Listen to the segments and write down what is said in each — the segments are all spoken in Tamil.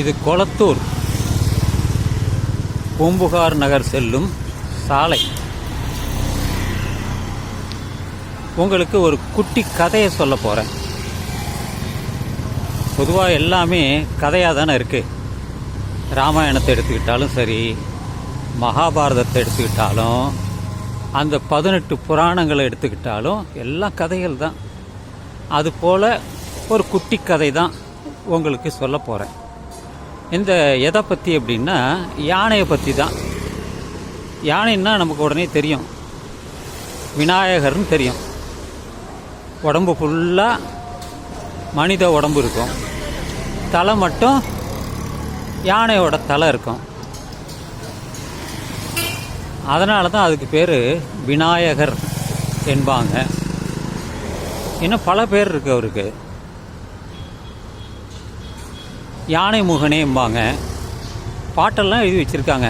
இது கொளத்தூர். பூம்புகார் நகர் செல்லும் சாலை. உங்களுக்கு ஒரு குட்டி கதையை சொல்ல போகிறேன் பொதுவாக எல்லாமே கதையாக தானே இருக்குது ராமாயணத்தை எடுத்துக்கிட்டாலும் சரி மகாபாரதத்தை எடுத்துக்கிட்டாலும் அந்த பதினெட்டு புராணங்களை எடுத்துக்கிட்டாலும் எல்லாம் கதைகள் தான். அதுபோல் ஒரு குட்டி கதை தான் உங்களுக்கு சொல்ல போகிறேன் இந்த எதை பற்றி அப்படின்னா யானையை பற்றி தான். யானைன்னா நமக்கு உடனே தெரியும். விநாயகர்னு தெரியும். உடம்பு ஃபுல்லாக மனித உடம்பு இருக்கும். தலை மட்டும் யானையோட தலை இருக்கும். அதனால தான் அதுக்கு பேர் விநாயகர் என்பாங்க. இன்னும் பல பேர் இருக்கு அவருக்கு. யானை முகனேம்பாங்க பாட்டெல்லாம் எழுதி வச்சுருக்காங்க.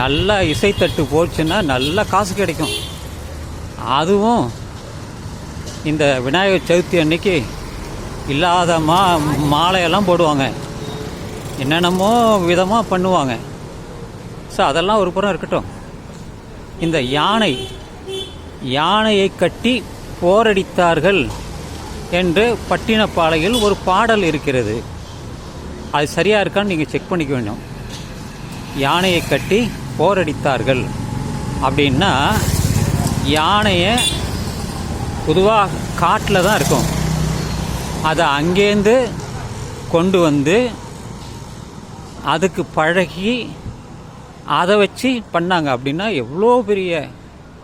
நல்லா இசைத்தட்டு போச்சுன்னா நல்லா காசு கிடைக்கும். அதுவும் இந்த விநாயகர் சதுர்த்தி அன்னைக்கு இல்லாத மா மாலையெல்லாம் போடுவாங்க. என்னென்னமோ விதமாக பண்ணுவாங்க. ஸோ அதெல்லாம் ஒரு புறம் இருக்கட்டும். இந்த யானை யானையை கட்டி போரடித்தார்கள் என்று பட்டினப்பாளையில் ஒரு பாடல் இருக்கிறது. அது சரியாக இருக்கான்னு நீங்கள் செக் பண்ணிக்க வேண்டும். யானையை கட்டி போரடித்தார்கள். அப்படின்னா யானையை பொதுவாக காட்டில் தான் இருக்கும். அதை அங்கேருந்து கொண்டு வந்து அதுக்கு பழகி அதை வச்சு பண்ணாங்க. அப்படின்னா எவ்வளோ பெரிய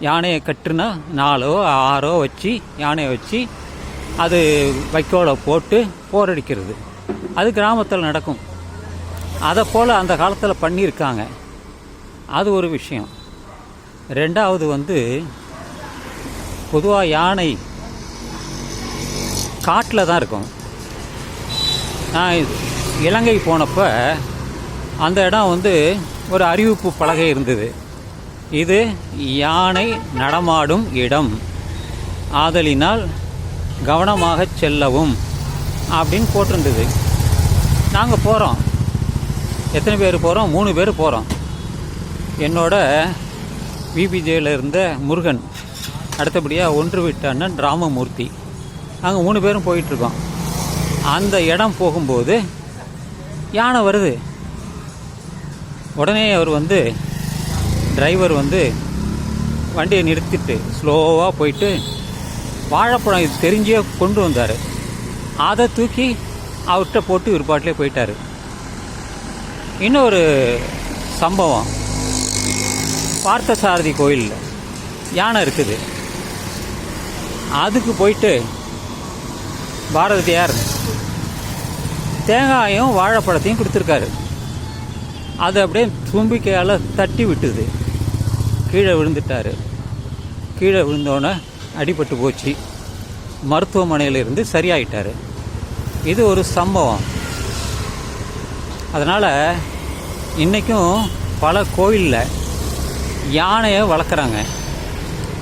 யானையை கட்டுனா நாலோ ஆறோ வச்சு யானையை வச்சு அது வைக்கோலை போட்டு போரடிக்கிறது. அது கிராமத்தில் நடக்கும். அதை போல் அந்த காலத்தில் பண்ணியிருக்காங்க. அது ஒரு விஷயம். ரெண்டாவது வந்து பொதுவாக யானை காட்டில் தான் இருக்கும். நான் இலங்கை போனப்போ அந்த இடம் வந்து ஒரு அறிவிப்பு பலகை இருந்தது. இது யானை நடமாடும் இடம். ஆதலினால் கவனமாக செல்லவும். அப்படின்னு போட்டிருந்தது. நாங்கள் போகிறோம் எத்தனை பேர் போகிறோம் மூணு பேர் போகிறோம் என்னோட விபிஜேயில் இருந்த முருகன் அடுத்தபடியாக ஒன்று விட்ட ராமமூர்த்தி. நாங்கள் மூணு பேரும் போயிட்டுருக்கோம் அந்த இடம் போகும்போது யானை வருது. உடனே அவர் வந்து டிரைவர் வந்து வண்டியை நிறுத்திட்டு ஸ்லோவாக போயிட்டு வாழைப்பழம் இது தெரிஞ்சே கொண்டு வந்தார். அதை தூக்கி அவர்கிட்ட போட்டு ஒரு பாட்டிலே போயிட்டார். இன்னொரு சம்பவம். பார்த்தசாரதி கோயிலில் யானை இருக்குது. அதுக்கு போயிட்டு பாரதியார் தேங்காயும் வாழைப்பழத்தையும் கொடுத்துருக்காரு. அது அப்படியே தும்பிக்கையால் தட்டி விட்டுது. கீழே விழுந்துட்டார். கீழே விழுந்தோடனே அடிபட்டு போச்சு. மருத்துவமனையிலிருந்து சரியாயிட்டார். இது ஒரு சம்பவம். அதனால் இன்றைக்கும் பல கோயிலில் யானையை வளர்க்குறாங்க.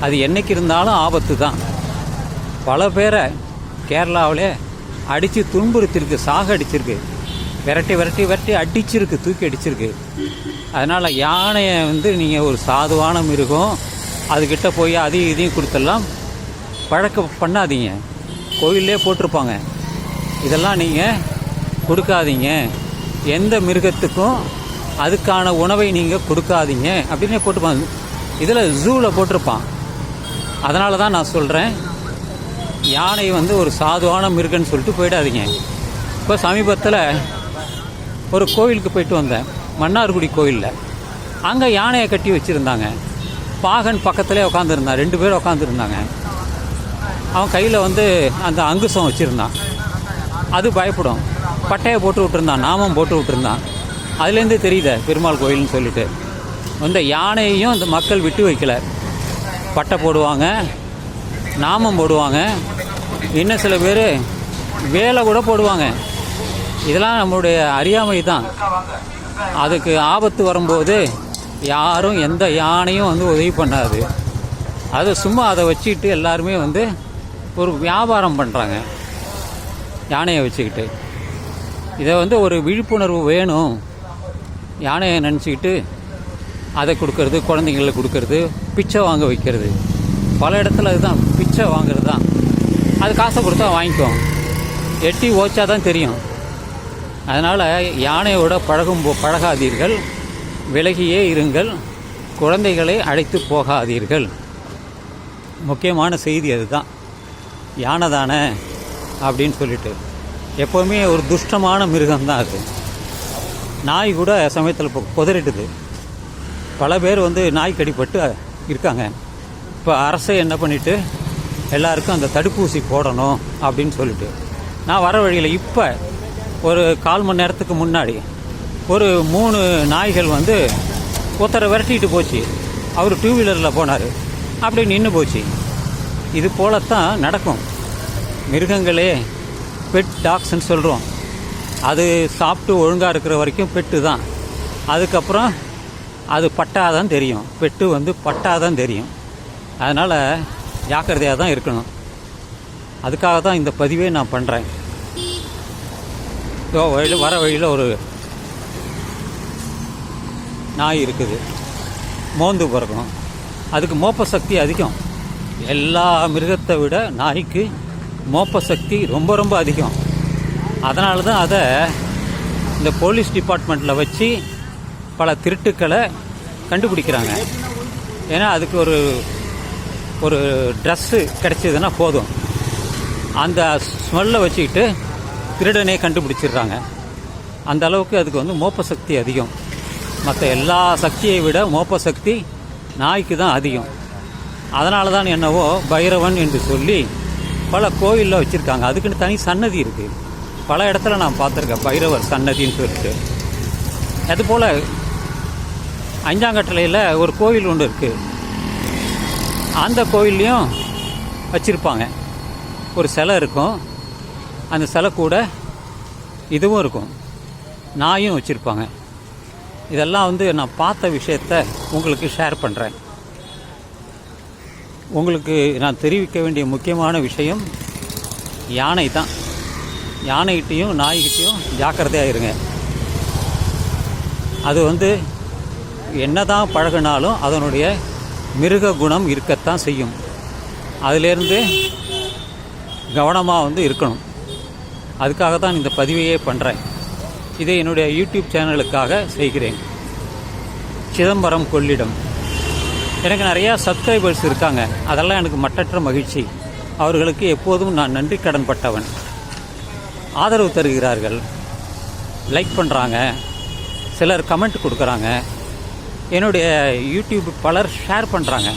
அது என்றைக்கு இருந்தாலும் ஆபத்து தான். பல பேரை கேரளாவிலே அடித்து துன்புறுத்திருக்கு சாக அடிச்சிருக்கு விரட்டி விரட்டி விரட்டி அடிச்சிருக்கு தூக்கி அடிச்சிருக்கு. அதனால் யானையை வந்து நீங்கள் ஒரு சாதுவான மிருகம் அதுக்கிட்ட போய் அதையும் இதையும் கொடுத்துடலாம். பழக்க பண்ணாதீங்க. கோயிலே போட்டிருப்பாங்க. இதெல்லாம் நீங்கள் கொடுக்காதீங்க. எந்த மிருகத்துக்கும் அதுக்கான உணவை நீங்கள் கொடுக்காதீங்க அப்படின்னு போட்டுப்பாங்க இதில் ஜூவில் போட்டிருப்பான். அதனால தான் நான் சொல்கிறேன் யானை வந்து ஒரு சாதுவான மிருகன்னு சொல்லிட்டு போயிடாதீங்க. இப்போ சமீபத்தில் ஒரு கோவிலுக்கு போயிட்டு வந்தேன். மன்னார்குடி கோயிலில். அங்கே யானையை கட்டி வச்சுருந்தாங்க. பாகன் பக்கத்துலேயே உட்காந்துருந்தான் ரெண்டு பேர் உட்காந்துருந்தாங்க அவன் கையில் வந்து அந்த அங்குசம் வச்சுருந்தான். அது பயப்படும். பட்டையை போட்டு விட்டுருந்தான். நாமம் போட்டு விட்டுருந்தான். அதுலேருந்து தெரியுத பெருமாள் கோயில்னு சொல்லிட்டு. அந்த யானையையும் அந்த மக்கள் விட்டு வைக்கல. பட்டை போடுவாங்க நாமம் போடுவாங்க. இன்னும் சில பேர் வேலை கூட போடுவாங்க. இதெல்லாம் நம்மளுடைய அறியாமை தான். அதுக்கு ஆபத்து வரும்போது யாரும் எந்த யானையும் வந்து உதவி பண்ணாது. அது சும்மா அதை வச்சுக்கிட்டு எல்லாருமே வந்து ஒரு வியாபாரம் பண்ணுறாங்க யானையை வச்சுக்கிட்டு. இதை வந்து ஒரு விழிப்புணர்வு வேணும். யானையை நினச்சிக்கிட்டு அதை கொடுக்கறது குழந்தைங்களுக்கு கொடுக்கறது பிச்சை வாங்க வைக்கிறது. பல இடத்துல அதுதான் பிச்சை வாங்கிறது தான். அது காசை கொடுத்தா வாங்கிக்குவோம் எட்டி ஓச்சா தான் தெரியும். அதனால் யானையோட பழகும் பழகாதீர்கள். விலகியே இருங்கள். குழந்தைகளை அழைத்து போகாதீர்கள். முக்கியமான செய்தி அதுதான். யானை தானே அப்படின்னு சொல்லிட்டு. எப்போவுமே ஒரு துஷ்டமான மிருகம்தான் அது. நாய் கூட சமயத்தில் இப்போ குதறிட்டுது பல பேர் வந்து நாய் கடிப்பட்டு இருக்காங்க. இப்போ அரசே என்ன பண்ணிவிட்டு எல்லாருக்கும் அந்த தடுப்பூசி போடணும் அப்படின்னு சொல்லிட்டு. நான் வர வழியில் இப்போ ஒரு கால் மணி நேரத்துக்கு முன்னாடி ஒரு மூணு நாய்கள் வந்து ஒருத்தரை விரட்டிட்டு போச்சு. அவர் டூ வீலரில் போனார். அப்படியே நின்று போச்சு. இது போலத்தான் நடக்கும். மிருகங்களே பெட் டாக்ஸ்ன்னு சொல்கிறோம் அது சாப்பிட்டு ஒழுங்காக இருக்கிற வரைக்கும் பெட்டு தான். அதுக்கப்புறம் அது பட்டாதான் தெரியும். பெட்டு வந்து பட்டாதான் தெரியும். அதனால் ஜாக்கிரதையாக தான் இருக்கணும். அதுக்காக தான் இந்த பதிவே நான் பண்ணுறேன் ஸோ வழியில் வர வழியில் ஒரு நாய் இருக்குது. மோந்து பிறக்கும். அதுக்கு மோப்ப சக்தி அதிகம். எல்லா மிருகத்தை விட நாய்க்கு மோப்ப சக்தி ரொம்ப ரொம்ப அதிகம். அதனால தான் அதை இந்த போலீஸ் டிபார்ட்மெண்ட்டில் வச்சு பல திருட்டுக்களை கண்டுபிடிக்கிறாங்க. ஏன்னா அதுக்கு ஒரு ஒரு ட்ரெஸ்ஸு கிடச்சிதுன்னா போதும். அந்த ஸ்மெல்லை வச்சுக்கிட்டு திருடனே கண்டுபிடிச்சிடுறாங்க. அந்த அளவுக்கு அதுக்கு வந்து மோப்ப சக்தி அதிகம். மற்ற எல்லா சக்தியை விட மோப்ப சக்தி நாய்க்கு தான் அதிகம். அதனால தான் என்னவோ பைரவன் என்று சொல்லி பல கோயிலில் வச்சுருக்காங்க. அதுக்குன்னு தனி சன்னதி இருக்குது பல இடத்துல நான் பார்த்துருக்கேன். பைரவர் சன்னதின்னு சொல்லிட்டு. அதுபோல் அஞ்சாங்கட்டளையில் ஒரு கோயில் ஒன்று இருக்குது அந்த கோயில்லையும் வச்சுருப்பாங்க. ஒரு சிலை இருக்கும். அந்த சிலை கூட இதுவும் இருக்கும். நாயும் வச்சுருப்பாங்க. இதெல்லாம் வந்து நான் பார்த்த விஷயத்த உங்களுக்கு ஷேர் பண்ணுறேன் உங்களுக்கு நான் தெரிவிக்க வேண்டிய முக்கியமான விஷயம் யானை தான் யானைகிட்டையும் நாய்கிட்டையும் ஜாக்கிரதையாக இருங்க. அது வந்து என்ன தான் பழகினாலும் அதனுடைய மிருக குணம் இருக்கத்தான் செய்யும். அதிலேருந்து கவனமாக வந்து இருக்கணும். அதுக்காக தான் இந்த பதிவையே பண்ணுறேன் இதை என்னுடைய யூடியூப் சேனலுக்காக செய்கிறேன். சிதம்பரம் கொள்ளிடம். எனக்கு நிறையா சப்ஸ்கிரைபர்ஸ் இருக்காங்க. அதெல்லாம் எனக்கு மட்டற்ற மகிழ்ச்சி. அவர்களுக்கு எப்போதும் நான் நன்றி கடன் பட்டவன். ஆதரவு தருகிறார்கள். லைக் பண்ணுறாங்க சிலர் கமெண்ட் கொடுக்குறாங்க. என்னுடைய யூடியூப் பலர் ஷேர் பண்ணுறாங்க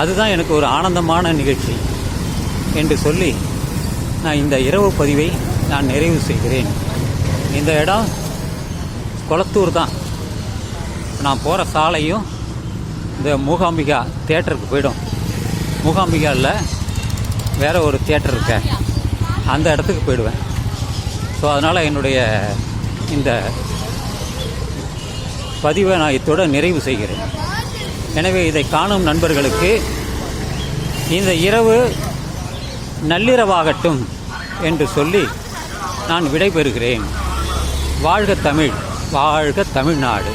அதுதான் எனக்கு ஒரு ஆனந்தமான நிகழ்ச்சி என்று சொல்லி நான் இந்த இரவு பதிவை நான் நிறைவு செய்கிறேன். இந்த இடம் கொளத்தூர் தான். நான் போகிற சாலையும் இந்த மூகாம்பிகா தேட்டருக்கு போயிடும். மூகாம்பிகாவில் வேறு ஒரு தேட்டர் இருக்க. அந்த இடத்துக்கு போயிடுவேன். ஸோ அதனால் என்னுடைய இந்த பதிவை நான் இத்தோட நிறைவு செய்கிறேன். எனவே இதை காணும் நண்பர்களுக்கு இந்த இரவு நள்ளிரவாகட்டும் என்று சொல்லி நான் விடைபெறுகிறேன். வாழ்க தமிழ் வாழ்க தமிழ்நாடு.